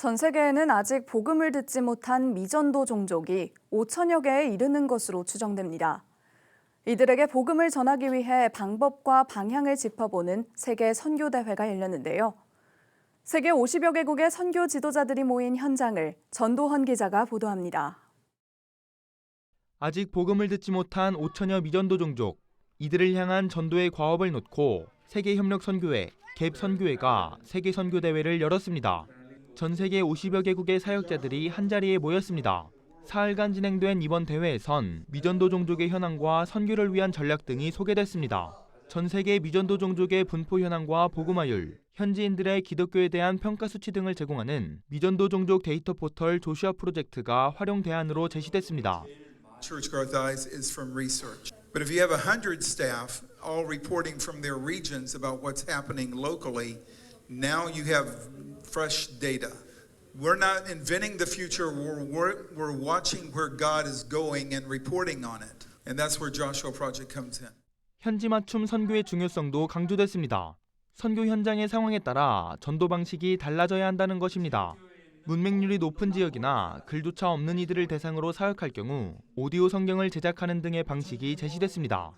전 세계에는 아직 복음을 듣지 못한 미전도 종족이 5천여 개에 이르는 것으로 추정됩니다. 이들에게 복음을 전하기 위해 방법과 방향을 짚어보는 세계 선교대회가 열렸는데요. 세계 50여 개국의 선교 지도자들이 모인 현장을 전도헌 기자가 보도합니다. 아직 복음을 듣지 못한 5천여 미전도 종족 이들을 향한 전도의 과업을 놓고 세계협력선교회 갭 선교회가 세계 선교 대회를 열었습니다. 전 세계 50여 개국의 사역자들이 한 자리에 모였습니다. 사흘간 진행된 이번 대회에선 미전도 종족의 현황과 선교를 위한 전략 등이 소개됐습니다. 전 세계 미전도 종족의 분포 현황과 복음화율, 현지인들의 기독교에 대한 평가 수치 등을 제공하는 미전도 종족 데이터 포털 조슈아 프로젝트가 활용 대안으로 제시됐습니다. Church Growth Eyes is from research. But if you have 100 staff all reporting from their regions about what's happening locally, now you have fresh data. We're not inventing the future, we're, we're, we're watching where God is going and reporting on it. And that's where Joshua Project comes in. 현지 맞춤 선교의 중요성도 강조됐습니다. 선교 현장의 상황에 따라 전도 방식이 달라져야 한다는 것입니다. 문맹률이 높은 지역이나 글조차 없는 이들을 대상으로 사역할 경우 오디오 성경을 제작하는 등의 방식이 제시됐습니다.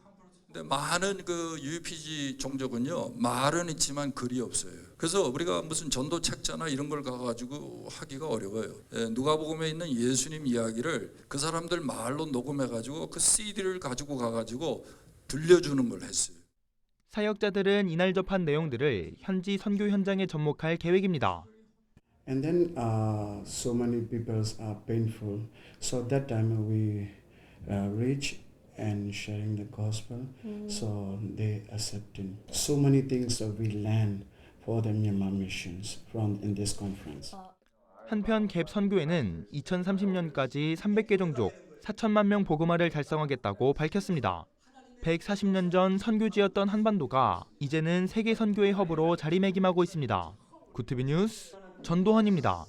근데 많은 그 UPG 종족은요 말은 있지만 글이 없어요. 그래서 우리가 무슨 전도 책자나 이런 걸 가가지고 하기가 어려워요. 예, 누가복음에 있는 예수님 이야기를 그 사람들 말로 녹음해가지고 그 CD를 가지고 가가지고 들려주는 걸 했어요. 사역자들은 이날 접한 내용들을 현지 선교 현장에 접목할 계획입니다. And then uh, so many people are painful. So at that time we uh, reach and sharing the gospel. So they accepting. So many things that we learn for the Myanmar missions from in this conference. 한편 갭 선교회는 2030년까지 300개 종족 4천만 명 복음화를 달성하겠다고 밝혔습니다. 140년 전 선교지였던 한반도가 이제는 세계 선교의 허브로 자리매김하고 있습니다. 구티비 뉴스 전도헌입니다.